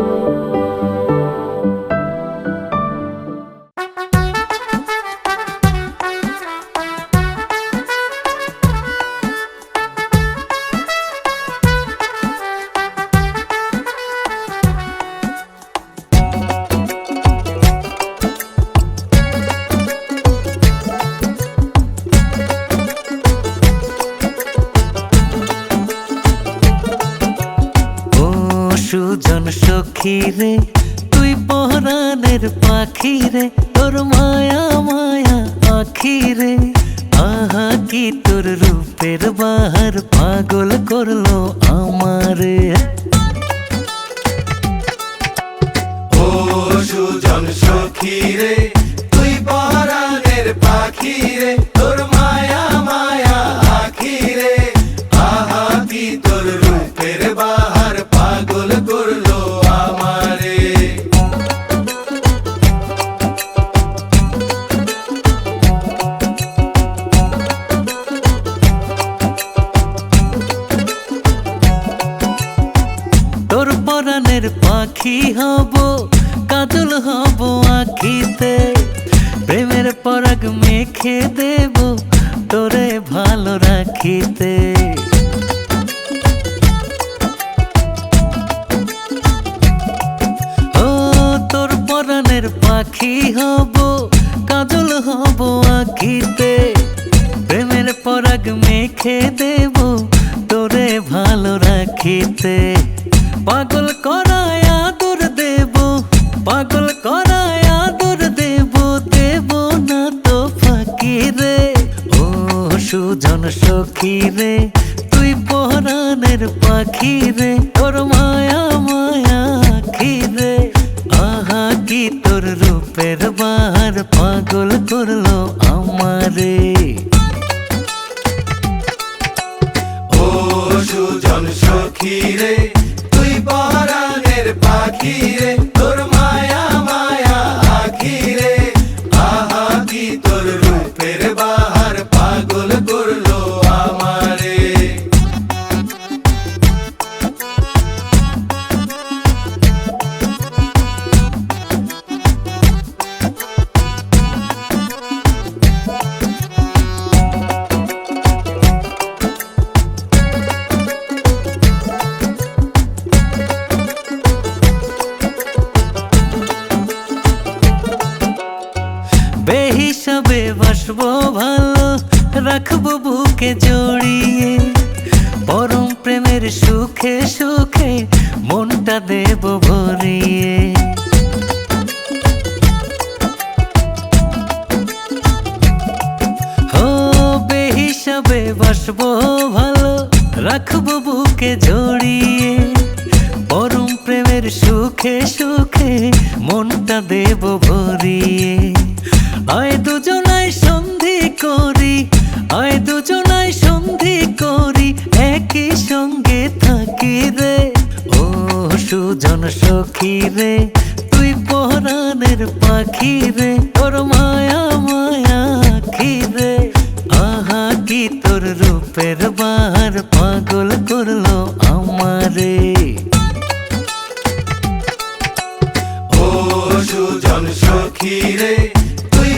ও সখী রে তুই পহরানের পাখি রে তোর মায়া মায়া আখি রে আহা, কি তোর রূপের বাহার পাগল করল আমারে। ও সুজন সখী রে পরানের পাখি হব কাজল হব আখিতে। প্রেমের পরাগ মেখে দেব তোরে ভালো রাখিতে। ও তোর পরানের পাখি হব কাজল হব আখিতে। প্রেমের পরাগ মেখে দেব তোরে ভালো রাখিতে। পাগল পাগল করায় আদর দেব দেব না তো ফাঁকি রে ও সুজন সখী রে তুই পরানের পাখি রে তোর মায়া মায়া আখি রে আহা, কি তোর রূপের বাহার পাগল করল আমারে। ও সুজন সখী রে তুই পরাণের পাখি রে বেহিসাবে বাসবো ভালো রাখব বুকে জড়িয়ে পরম প্রেমের সুখে সুখে মনটা দেব ভরিয়ে বাসবো ভালো রাখব বুকে জড়িয়ে পরম প্রেমের সুখে সুখে মনটা দেব ভরিয়ে আয় দুজনায় সন্ধি করি, আয় দুজনায় সন্ধি করি, একই সঙ্গে থাকি রে। ও সুজন সখী রে, তুই পরাণের পাখি রে তোর মায়া মায়া আখি রে। আহা, কি তোর রূপের বার পাগল করল আমারে। ও সুজন সখী রে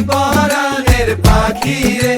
পরাণের পাখি রে